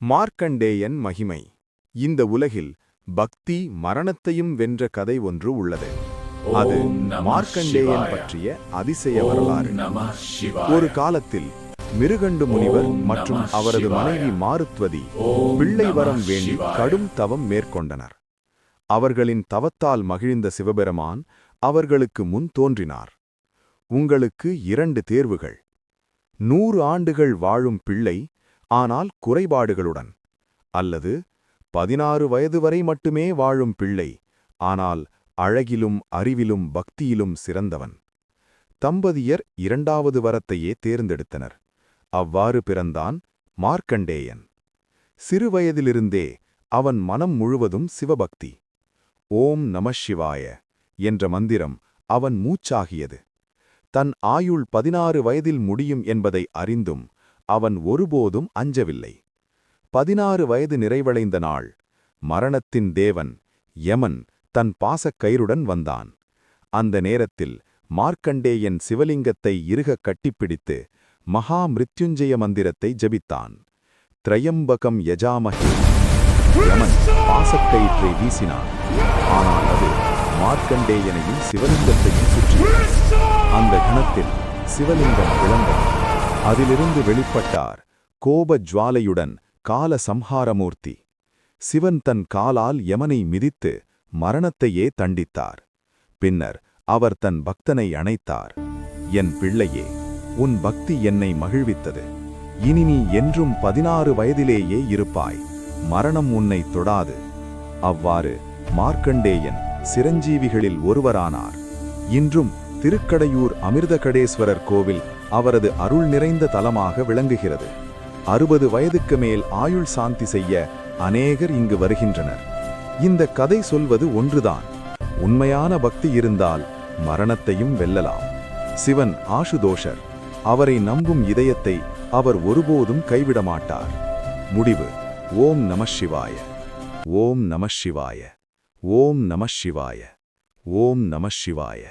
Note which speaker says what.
Speaker 1: மார்க்கண்டேயன் மகிமை. இந்த உலகில் பக்தி மரணத்தையும் வென்ற கதை ஒன்று உள்ளது. அது மார்க்கண்டேயன். பற்றிய அதிசய வரலாறு. ஒரு காலத்தில் மிருகண்டு முனிவர் மற்றும் அவரது. மனைவி மாருத்வதி பிள்ளை வரம் வேண்டி. கடும் தவம் மேற்கொண்டனர். அவர்களின் தவத்தால் மகிழ்ந்த சிவபெருமான் அவர்களுக்கு முன் தோன்றினார். உங்களுக்கு இரண்டு தேர்வுகள். நூறு ஆண்டுகள் வாழும் பிள்ளை ஆனால் குறைபாடுகளுடன். அல்லது பதினாறு வயது வரை மட்டுமே வாழும் பிள்ளை ஆனால் அழகிலும் அறிவிலும் பக்தியிலும் சிறந்தவன். தம்பதியர் இரண்டாவது வரத்தையே தேர்ந்தெடுத்தனர். அவ்வாறு பிறந்தான் மார்க்கண்டேயன். சிறுவயதிலிருந்தே அவன் மனம் முழுவதும் சிவபக்தி. ஓம் நமசிவாய என்ற மந்திரம் அவன் மூச்சாகியது. தன் ஆயுள் பதினாறு வயதில் முடியும் என்பதை அறிந்தும் அவன் ஒருபோதும் அஞ்சவில்லை. பதினாறு வயது நிறைவடைந்த நாள் மரணத்தின் தேவன் யமன் தன் பாசக்கயிறுடன் வந்தான். அந்த நேரத்தில் மார்க்கண்டேயன் சிவலிங்கத்தை இறுகக் கட்டிப்பிடித்து மகா மிருத்யுஞ்சய மந்திரத்தை ஜபித்தான். திரையம்பகம் யஜாமகி. யமன் பாசக்கயிற்றை வீசினான். ஆனால் அது மார்க்கண்டேயனையும் சிவலிங்கத்தையும் சுற்றி அந்த கணத்தில் சிவலிங்கம் விளந்தது. அதிலிருந்து வெளிப்பட்டார் கோப ஜுவாலையுடன் கால சம்ஹாரமூர்த்தி சிவன் தன் காலால் யமனை மிதித்து மரணத்தையே தண்டித்தார். பின்னர் அவர் தன் பக்தனை அணைத்தார். என் பிள்ளையே உன் பக்தி என்னை மகிழ்வித்தது. இனி நீ என்றும் பதினாறு வயதிலேயே இருப்பாய். மரணம் உன்னை தொடாது அவ்வாறு மார்க்கண்டேயன் சிரஞ்சீவிகளில் ஒருவரானார். இன்றும் திருக்கடையூர் அமிர்தகடேஸ்வரர் கோவில் அவரது அருள் நிறைந்த தலமாக விளங்குகிறது. அறுபது வயதுக்கு மேல் ஆயுள் சாந்தி செய்ய அநேகர் இங்கு வருகின்றனர். இந்த கதை சொல்வது ஒன்றுதான். உண்மையான பக்தி இருந்தால் மரணத்தையும் வெல்லலாம். சிவன் ஆசுதோஷர். அவரை நம்பும் இதயத்தை அவர் ஒருபோதும் கைவிட மாட்டார் முடிவு. ஓம் நம சிவாய. ஓம் நம சிவாய. ஓம் நம சிவாய. ஓம் நம சிவாய.